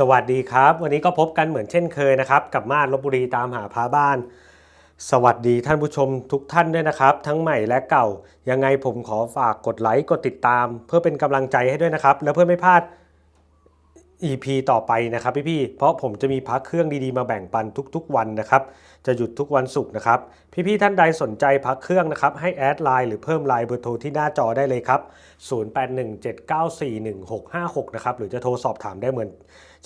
สวัสดีครับ วันนี้ก็พบกันเหมือนเช่นเคยนะครับ กับมาดลบบุรีตามหาพาบ้าน สวัสดีท่านผู้ชมทุกท่านด้วยนะครับ ทั้งใหม่และเก่า ยังไงผมขอฝากกดไลค์กดติดตาม เพื่อเป็นกำลังใจให้ด้วยนะครับ และเพื่อไม่พลาด EP ต่อไปนะครับพี่ๆเพราะผมจะมีพักเครื่องดีๆมาแบ่งปันทุกๆ วันนะครับ จะหยุดทุกวันศุกร์นะครับ พี่ๆท่านใดสนใจพักเครื่องนะครับ ให้แอดไลน์หรือเพิ่มไลน์เบอร์โทรที่หน้าจอได้เลยครับ 0817941656 นะครับ หรือจะโทรสอบถามได้เหมือน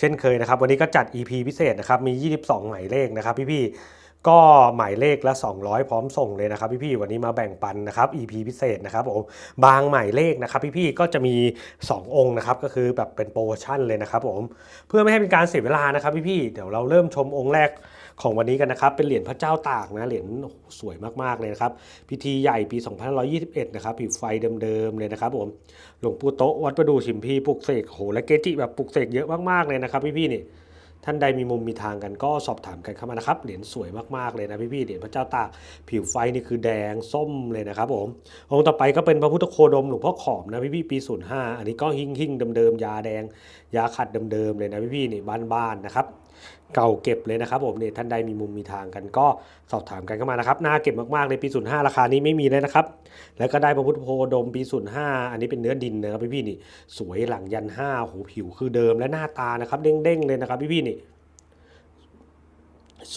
เช่นเคยนะครับ วันนี้ก็จัด EP พิเศษนะครับ มี 22 หมายเลขนะครับพี่ๆ ก็หมายเลขละ 200 พร้อมส่งเลยนะครับพี่ๆ วันนี้มาแบ่งปันนะครับ EP พิเศษนะครับผมบางหมายเลขนะครับพี่ๆ ก็จะมี 2 องค์นะครับ ก็คือแบบเป็นโปรโมชั่นเลยนะครับผม เพื่อไม่ให้เป็นการเสียเวลานะครับพี่ๆ เดี๋ยวเราเริ่มชมองค์แรก ของวันนี้กันนะครับ เป็นเหรียญพระเจ้าตากนะเหรียญสวยมากๆเลยนะครับ พิธีใหญ่ปี 2521 นะครับผิวไฟเดิมๆเลยนะครับผมหลวงปู่โตวัดประดูชิมพีปลุกเสกโหและเกจิแบบปลุกเสกเยอะมากๆเลยนะครับพี่ๆนี่ ท่านใดมีมุมมีทางกันก็สอบถามกันเข้ามานะครับ เหรียญสวยมากๆเลยนะพี่ๆ เหรียญพระเจ้าตากผิวไฟนี่คือแดงส้มเลยนะครับผม องค์ต่อไปก็เป็นพระพุทธโคดมหลวงพ่อขอมนะพี่ๆ ปี 05 อันนี้ก็หิ่งหิ่งเดิมๆ ยาแดง ยาขัดเดิมๆ เลยนะพี่ๆ นี่บ้านๆ นะครับ เก่าเก็บเลยนะครับผมเนี่ยท่านใดมีมุมมีทางกันก็สอบถามกันเข้ามานะครับ น่าเก็บมากๆเลยปี 05 ราคานี้ไม่มีเลยนะครับ แล้วก็ได้พระพุทธโคดมปี 05 อันนี้เป็นเนื้อดินนะครับพี่ๆ นี่สวยหลังยัน5โหผิวคือเดิมและหน้าตานะครับเด้งๆเลยนะครับพี่ๆนี่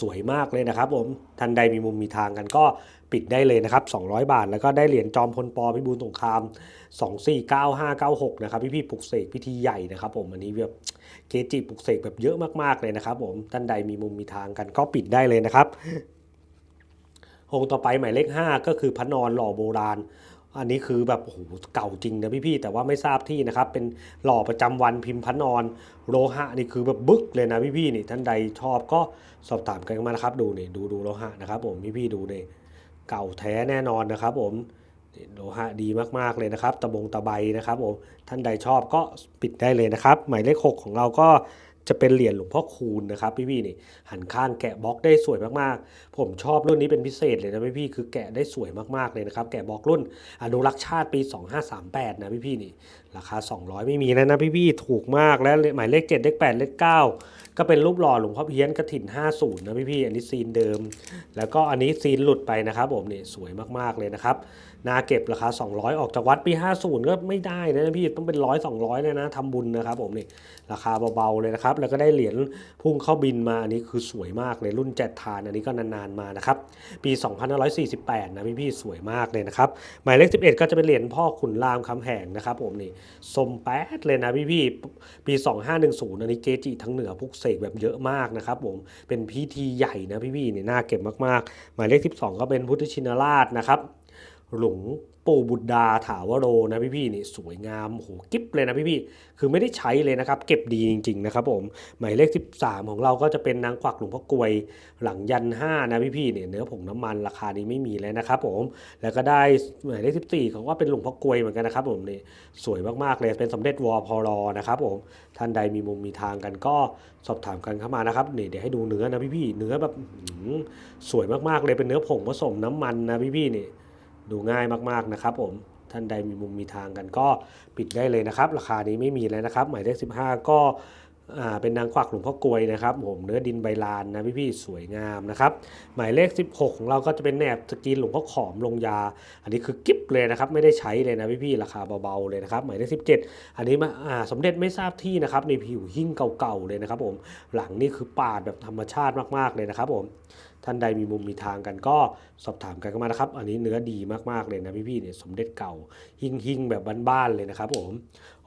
สวยมากเลยนะครับผมทันใดมีมุมมีทางกันก็ปิดได้เลยนะครับ 200 บาท แล้วก็ได้เหรียญจอมพลปพิบูลสงคราม 249596 นะครับ พี่พี่ปลุกเสกพิธีใหญ่นะครับผมอันนี้แบบเกจิปลุกเสกแบบเยอะมากๆเลยนะครับผมท่านใดมีมุมมีทางกันก็ปิดได้เลยนะครับองค์ต่อไปหมายเลข 5 ก็คือพระนอนหล่อโบราณ อันนี้คือแบบโอ้โหเก่าจริงนะพี่ๆแต่ว่าไม่ทราบที่นะครับ เป็นหล่อประจำวันพิมพ์พระนอนโลหะนี่คือแบบบึกเลยนะพี่ๆนี่ท่านใดชอบก็สอบถามกันมานะครับ ดูนี่ดูดูโลหะนะครับ ผมพี่ๆดูนี่เก่าแท้แน่นอนนะครับ ผมโลหะดีมากๆเลยนะครับ ตะบงตะไบนะครับผมท่านใดชอบก็ปิดได้เลยนะครับ หมายเลขหกของเราก็ จะเป็นเหรียญหลวงพ่อคูณนะครับพี่ๆนี่หันข้างแกะบล็อกได้สวยมากๆ ผมชอบรุ่นนี้เป็นพิเศษเลยนะพี่ๆคือแกะได้สวยมากๆเลยนะครับแกะบล็อกรุ่นอนุรักษ์ชาติปี 2538 นะพี่ๆนี่ราคา 200 ไม่มีแล้วนะพี่ๆถูกมากแล้วหมายเลข 7 เลข 8 เลข 9 ก็เป็นรูปหล่อหลวงพ่อเพี้ยนกระถิ่น 50 นะพี่ๆอันนี้ซีนเดิม แล้วก็อันนี้ซีนหลุดไปนะครับผมนี่สวยมากๆเลยนะครับนาเก็บราคา 200 ออกจากวัดปี 50 ก็ไม่ได้นะพี่ต้องเป็นร้อย200เลยนะทำบุญนะครับผมนี่ราคาเบาๆเลยนะครับแล้วก็ได้เหรียญพุ่งเข้าบินมาอันนี้คือสวยมากเลยรุ่นแจดทานอันนี้ก็นานๆมานะครับปี 2548 นะพี่ๆสวยมากเลยนะครับหมายเลข 11 ก็จะเป็นเหรียญพ่อขุนรามคำแหงนะครับผมนี่สมแป๊ดเลยนะพี่ๆปี 2510 อันนี้เกจิทั้งเหนือพุกเสกแบบเยอะมากนะครับผมเป็นพิธีใหญ่นะพี่ๆนี่น่าเก็บมากๆ หมายเลข 12 ก็เป็นพุทธชินราชนะครับ หลวงปู่บุตรดาถาวโรนะพี่ๆนี่สวยงามโหกิ๊บเลยนะพี่ๆคือไม่ได้ใช้เลยนะครับ เก็บดีจริงๆนะครับผมหมายเลข 13 ของเราก็จะเป็นนางกวักหลวงพ่อกลวยหลังยัน 5 นะพี่ๆเนี่ยเนื้อผงน้ำมันราคานี้ไม่มีแล้วนะครับผมแล้วก็ได้หมายเลข 14ของว่าเป็นหลวงพ่อกลวยเหมือนกันนะครับผมนี่สวยมากๆเลยเป็นสมเด็จวพรนะครับผมท่านใดมีมุมมีทางกันก็สอบถามกันเข้ามานะครับนี่เดี๋ยวให้ดูเนื้อนะพี่ๆเนื้อแบบสวยมากๆเลยเป็นเนื้อผงผสมน้ำมันนะพี่ๆนี่ ดูง่ายมากๆนะครับผมท่านใดมีมุมมีทางกันก็ปิดได้เลยนะครับ ราคานี้ไม่มีแล้วนะครับ หมายเลข15 ก็ อ่าเป็นนางควักหลวงพ่อกลวยนะครับผมเนื้อดินใบลานนะพี่ๆสวยงามนะครับ หมายเลข 16 ของเราก็จะเป็นแหนบสกรีนหลวงพ่อขอมลงยา อันนี้คือกิ๊บเลยนะครับไม่ได้ใช้เลยนะพี่ๆราคาเบาๆเลยนะครับหมายเลข 17 อันนี้มาอ่าสมเด็จไม่ทราบที่นะครับในผิวหิ้งเก่าๆเลยนะครับผมหลังนี่คือปาดแบบธรรมชาติมากๆเลยนะครับผมท่านใดมีมุมมีทางกันก็สอบถามกันเข้ามานะครับ อันนี้เนื้อดีมากๆเลยนะพี่ๆเนี่ยสมเด็จเก่าหิ่งหิ่งๆแบบบ้านๆเลยนะครับผม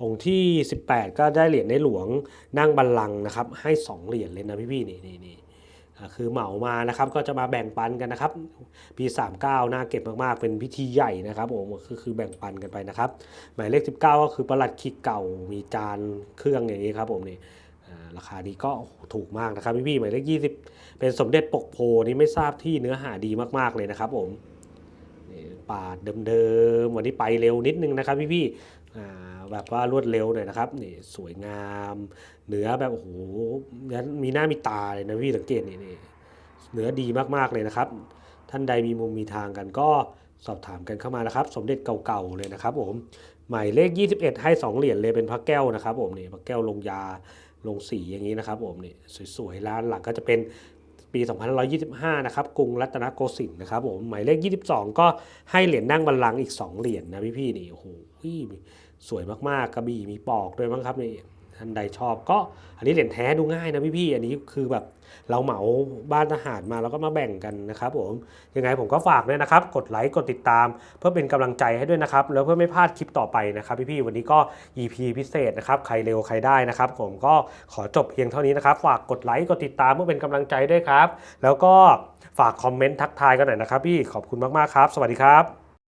องค์ที่ 18 ก็ได้เหรียญในหลวงนั่งบัลลังก์นะครับ ให้ 2 เหรียญเลยนะพี่ๆนี่นี่นี่อ่คือเหมามานะครับก็จะมาแบ่งปันกันนะครับปี 39น่าเก็บมากๆ เป็นพิธีใหญ่นะครับผมคือคือแบ่งปันกันไปนะครับ หมายเลข 19 ก็คือประหลัดขิกเก่ามีจานเครื่องอย่างนี้ครับผมนี่ราคานี้ก็ถูกมากนะครับพี่ๆหมายเลข 20 เป็นสมเด็จปกโพนี่ไม่ทราบที่เนื้อหาดีมากๆเลยนะครับผมนี่ปาดเดิมๆวันนี้ไปเร็วนิดนึงนะครับพี่ๆอ่ แบบว่ารวดเร็วหน่อยนะครับนี่สวยงาม เนื้อแบบโอ้โหมีหน้ามีตาเลยนะพี่สังเกตนี่นี่เนื้อดีมากๆเลยนะครับ ท่านใดมีมุมมีทางกันก็สอบถามกันเข้ามานะครับ สมเด็จเก่าๆเลยนะครับผมหมายเลข 21 ให้ 2 เหรียญเลยเป็นพระแก้วนะครับผมนี่พระแก้วลงยาลงสีอย่างนี้นะครับผมนี่สวยๆแล้วหลังก็จะเป็น ปี 2525 นะครับ กรุงรัตนโกสินทร์นะครับผม หมายเลข 22 ก็ให้เหรียญนั่งบัลลังก์อีก 2 เหรียญนะพี่ๆนี่ โอ้โห สวยมากๆ กระบี่มีปอกด้วยมั้งครับนี่ ท่านใดชอบก็อันนี้เหรียญแท้ดูง่ายนะพี่ๆอันนี้คือแบบเราเหมาบ้านทหารมาแล้วก็มาแบ่งกันนะครับผมยังไงผมก็ฝากด้วยนะครับ กดไลค์กดติดตาม เพื่อเป็นกำลังใจให้ด้วยนะครับ แล้วเพื่อไม่พลาดคลิปต่อไปนะครับ พี่ๆวันนี้ก็ EP พิเศษนะครับใครเร็วใครได้นะครับ ผมก็ขอจบเพียงเท่านี้นะครับ ฝากกดไลค์กดติดตามเพื่อเป็นกำลังใจด้วยครับ แล้วก็ฝากคอมเมนต์ทักทายกันหน่อยนะครับพี่ขอบคุณมากๆครับ สวัสดีครับ